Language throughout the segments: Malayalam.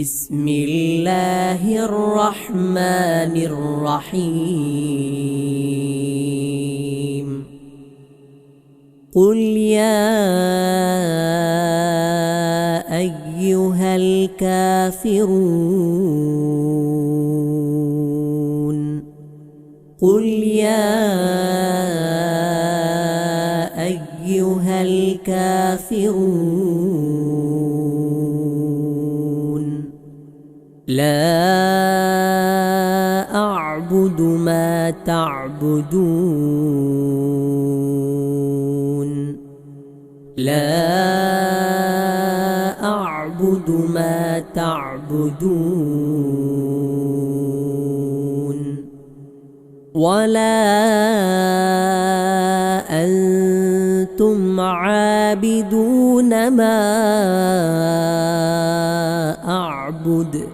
بسم الله الرحمن الرحيم. قل يا أيها الكافرون. قل يا أيها الكافرون. لا أعبد ما تعبدون. لا أعبد ما تعبدون. ولا أنتم عابدون ما أعبد.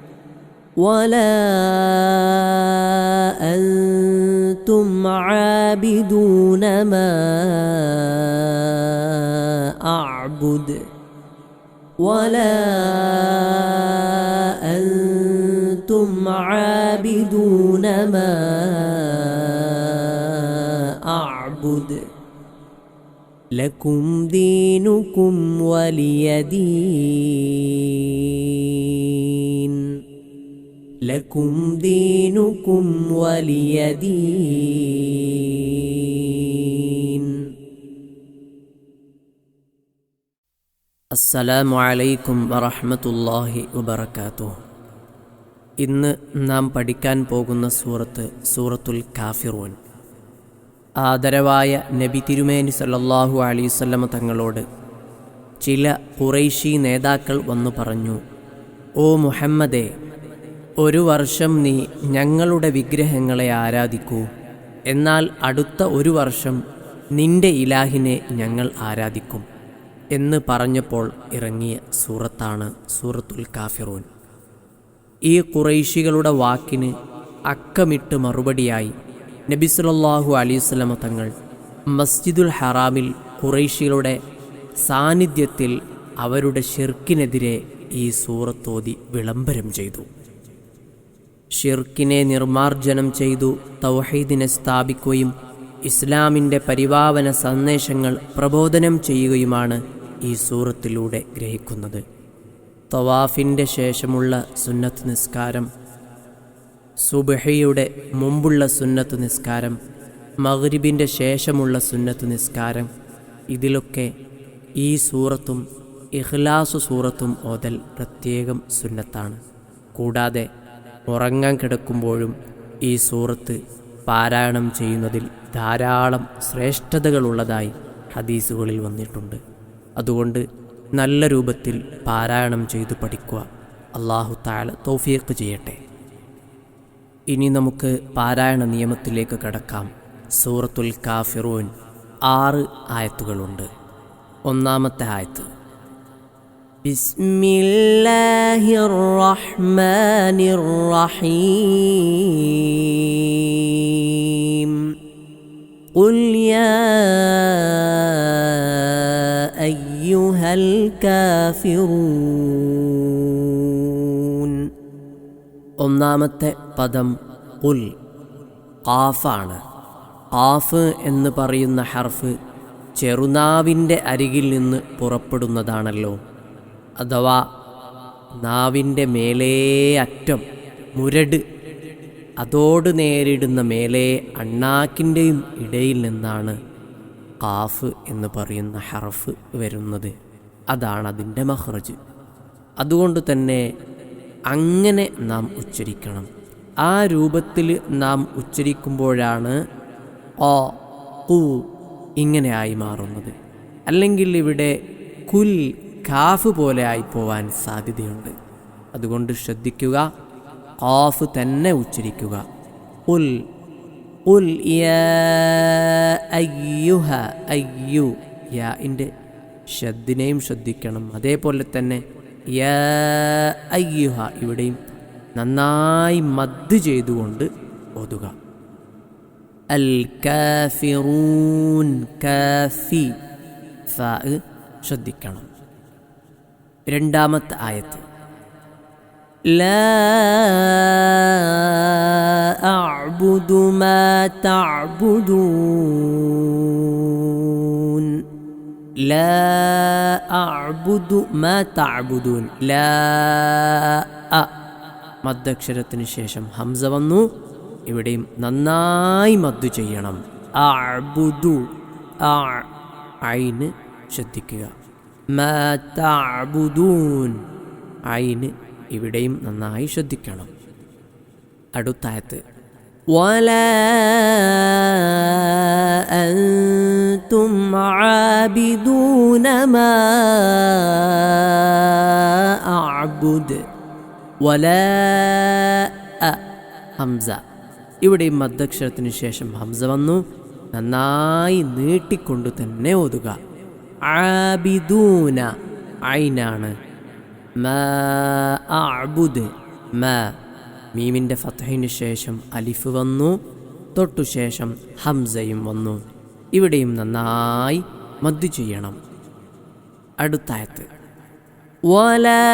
ولا أنتم عابدون ما أعبد ولا أنتم عابدون ما أعبد لكم دينكم ولي دين لكم دينكم ولي دين അസ്സലാമു അലൈക്കും വറഹ്മത്തുള്ളാഹി വബറകാതുഹു ഇന്ന് നാം പഠിക്കാൻ പോകുന്ന സൂറത്ത് സൂറത്തുൽ കാഫിറൂൻ ആദരവായ നബി തിരുമേനി സല്ലല്ലാഹു അലൈഹി വസല്ലമ തങ്ങളോട് ചില ഖുറൈശി നേതാക്കൾ വന്നു പറഞ്ഞു ഓ മുഹമ്മദേ ഒരു വർഷം നീ ഞങ്ങളുടെ വിഗ്രഹങ്ങളെ ആരാധിക്കൂ. എന്നാൽ അടുത്ത ഒരു വർഷം നിന്റെ ഇലാഹിനെ ഞങ്ങൾ ആരാധിക്കും എന്ന് പറഞ്ഞപ്പോൾ ഇറങ്ങിയ സൂറത്താണ് സൂറത്തുൽ കാഫിറൂൻ. ഈ കുറൈശികളുടെ വാക്കിന് അക്കമിട്ട് മറുപടിയായി നബിസുലല്ലാഹു അലൈവല്ലമ തങ്ങൾ മസ്ജിദുൽ ഹറാമിൽ കുറൈശികളുടെ സാന്നിധ്യത്തിൽ അവരുടെ ഷിർക്കിനെതിരെ ഈ സൂറത്തോതി വിളംബരം ചെയ്തു. ഷിർക്കിനെ നിർമാർജനം ചെയ്തു തൗഹീദിനെ സ്ഥാപിക്കുകയും ഇസ്ലാമിന്റെ പരിപാവന സന്ദേശങ്ങൾ പ്രബോധനം ചെയ്യുകയുമാണ് ഈ സൂറത്തിലൂടെ ഗ്രഹിക്കുന്നത്. തവാഫിന്റെ ശേഷമുള്ള സുന്നത്ത് നിസ്കാരം സുബഹയുടെ മുമ്പുള്ള സുന്നത്ത് നിസ്കാരം മഗ്രിബിന്റെ ശേഷമുള്ള സുന്നത്ത് നിസ്കാരം ഇതിലൊക്കെ ഈ സൂറത്തും ഇഖ്ലാസു സൂറത്തും ഓതൽ പ്രത്യേകം സുന്നത്താണ്. കൂടാതെ ഉറങ്ങാൻ കിടക്കുമ്പോഴും ഈ സൂറത്ത് പാരായണം ചെയ്യുന്നതിൽ ധാരാളം ശ്രേഷ്ഠതകളുള്ളതായി ഹദീസുകളിൽ വന്നിട്ടുണ്ട്. അതുകൊണ്ട് നല്ല രൂപത്തിൽ പാരായണം ചെയ്തു പഠിക്കുക അള്ളാഹു താല തോഫിയക്ക് ചെയ്യട്ടെ. ഇനി നമുക്ക് പാരായണ നിയമത്തിലേക്ക് കടക്കാം. സൂറത്തുൽ കാഫിറൂൻ ആറ് ആയത്തുകളുണ്ട്. ഒന്നാമത്തെ ആയത്ത്. بسم الله الرحمن الرحيم قل يا أيها الكافرون ഒന്നാമത്തെ പദം ഉൽ ഖാഫാണ് ഖാഫ് എന്ന് പറയുന്ന ഹർഫ് ചെറുനാവിൻ്റെ അരികിൽ നിന്ന് പുറപ്പെടുന്നതാണല്ലോ അഥവാ നാവിന്റെ മേലേ അറ്റം മുരട് അതോട് നേരിടുന്ന മേലേ അണ്ണാക്കിന്റെയും ഇടയിൽ നിന്നാണ് കാഫ് എന്ന് പറയുന്ന ഹറഫ് വരുന്നത്. അതാണ് അതിന്റെ മഹ്റജ് അതുകൊണ്ട് തന്നെ അങ്ങനെ നാം ഉച്ചരിക്കണം. ആ രൂപത്തിൽ നാം ഉച്ചരിക്കുമ്പോഴാണ് ഓ ഇങ്ങനെയായി മാറുന്നത്. അല്ലെങ്കിൽ ഇവിടെ കുൽ കാഫ് പോലെ ആയി പോവാൻ സാധ്യതയുണ്ട്. അതുകൊണ്ട് ശ്രദ്ധിക്കുക കാഫ് തന്നെ ഉച്ചരിക്കുക. ഉൽ ഉൽ അയ്യുഹ അയ്യു യാന്റെ ഷദ്ദിനെയും ശ്രദ്ധിക്കണം. അതേപോലെ തന്നെ യാ അയ്യുഹ ഇവിടെയും നന്നായി മദ് ചെയ്തുകൊണ്ട് ഓതുക. അൽ കാഫി ഫ ശ്രദ്ധിക്കണം. രണ്ടാമത്തെ ആയത്ത് لا أعبد ما تعبدون لا أعبد ما تعبدون لا أ മദ്ദക്ഷരത്തിന് ശേഷം ഹംസ വന്നു ഇവിടെയും നന്നായി മദ്ദു ചെയ്യണം അബുദു ഐന് ശ്രദ്ധിക്കുക മാ തഅബുദൂൻ ഐന് ഇവിടെയും നന്നായി ശ്രദ്ധിക്കണം അടുത്തായത്ത് ولا أنتم عابدون ما أعبد ولا أ ഹംസ ഇവിടെയും മദ്ദക്ഷരത്തിന് ശേഷം ഹംസ വന്നു നന്നായി നീട്ടിക്കൊണ്ട് തന്നെ ഓതുക ആബിദൂന ഐനാണ് അബുദ് മ മീമിൻ്റെ ഫത്തഹിന് ശേഷം അലിഫ് വന്നു തൊട്ടു ശേഷം ഹംസയും വന്നു ഇവിടെയും നന്നായി മദ്ദു ചെയ്യണം അടുത്തായത്ത് ولا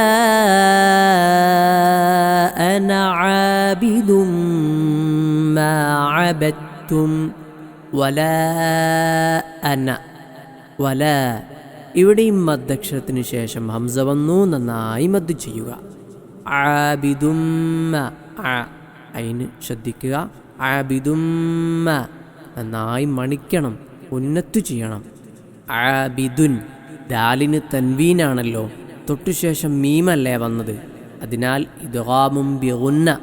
أنا عابد ما عبدتم ولا أنا വല. ഇവിടെയും മദ്ദക്ഷരത്തിന് ശേഷം ഹംസ വന്നു നന്നായി മദ് ചെയ്യുക. അതിന് ശ്രദ്ധിക്കുക. നന്നായി മണിക്കണം ഉന്നത്തു ചെയ്യണം. ആബിദുൻ. ദാലിന് തൻവീനാണല്ലോ. തൊട്ടുശേഷം മീമല്ലേ വന്നത്. അതിനാൽ ഇദ്ഹാമും ബിഗുന്ന.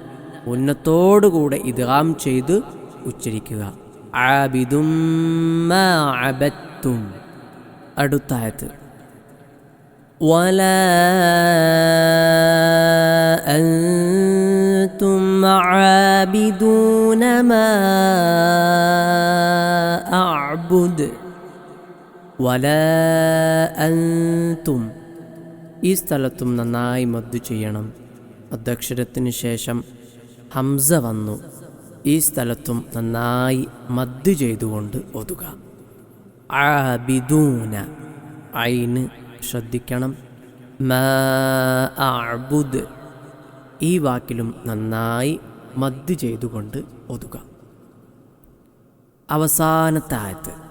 ഉന്നത്തോടുകൂടെ ഇദ്ഹാം ചെയ്ത് ഉച്ചരിക്കുക. ആബിദും അടുത്തായത് ولا أنتم عابدون ما أعبد ولا أنتم ഈ സ്ഥലത്തും നന്നായി മദ്ദു ചെയ്യണം മദ്ദക്ഷരത്തിന് ശേഷം ഹംസ വന്നു ഈ സ്ഥലത്തും നന്നായി മദ്ദു ചെയ്തുകൊണ്ട് ഒതുക ആബിദൂന. ഐന് ശ്രദ്ധിക്കണം. മഅബുദ് ഈ വാക്കിലും നന്നായി മദ് ചെയ്തുകൊണ്ട് ഒതുക. അവസാനത്തെ ആയത്ത്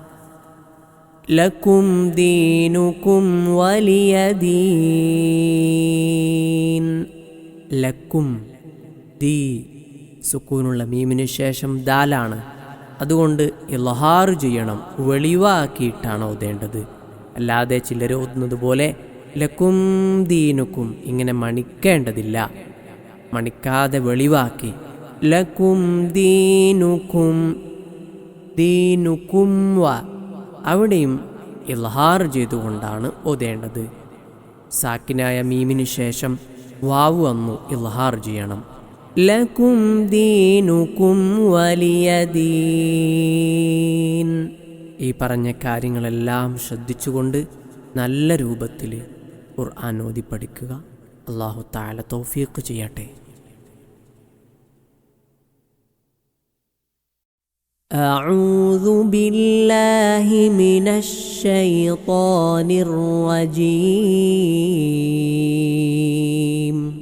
ലക്കും ദീനുക്കും വലിയ ദീൻ. ലക്കും ദീ. സുക്കൂനുള്ള മീമിന് ശേഷം ദാലാണ്. അതുകൊണ്ട് ഇലഹാർ ചെയ്യണം വെളിവാക്കിയിട്ടാണ് ഓതേണ്ടത് അല്ലാതെ ചിലർ ഓതുന്നത് പോലെ ലക്കും ദീനുക്കും ഇങ്ങനെ മണിക്കേണ്ടതില്ല. മണിക്കാതെ വെളിവാക്കി ലക്കും ദീനുക്കും ദീനുക്കും വ അവിടെയും ഇൽഹാർ ചെയ്തുകൊണ്ടാണ് ഓതേണ്ടത്. സാക്കിനായ മീമിനു ശേഷം വാവ് വന്നു ഇൽഹാർ ചെയ്യണം. ലക്കും ദീനുക്കും വലിയ ദീൻ ഈ പറഞ്ഞ കാര്യങ്ങളെല്ലാം ശ്രദ്ധിച്ചുകൊണ്ട് നല്ല രൂപത്തിൽ ഖുർആൻ ഓതി പഠിക്കുക അള്ളാഹു താല തൗഫീഖ് ചെയ്യട്ടെ أعوذ بالله من الشيطان الرجيم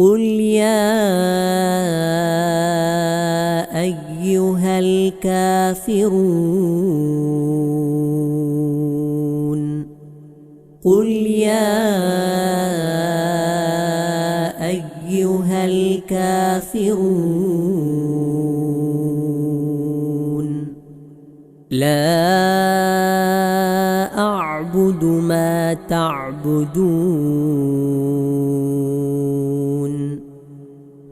قل يا أيها الكافرون قل يا أيها الكافرون لا أعبد ما تعبدون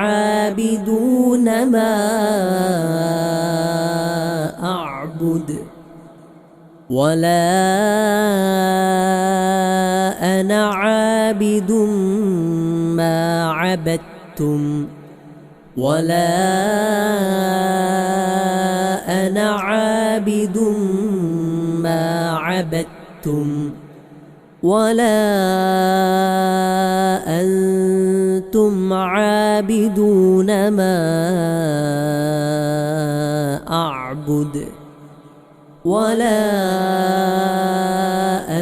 عابدون ما أعبد ولا أنا عابد ما عبدتم ولا أنا عابد ما عبدتم ولا أنتم عابدون ما أعبد ولا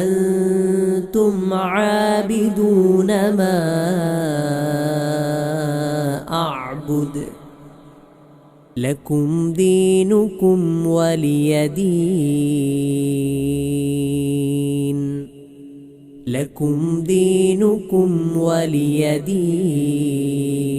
أنتم عابدون ما أعبد لكم دينكم ولي دين لكم دينكم ولي دين.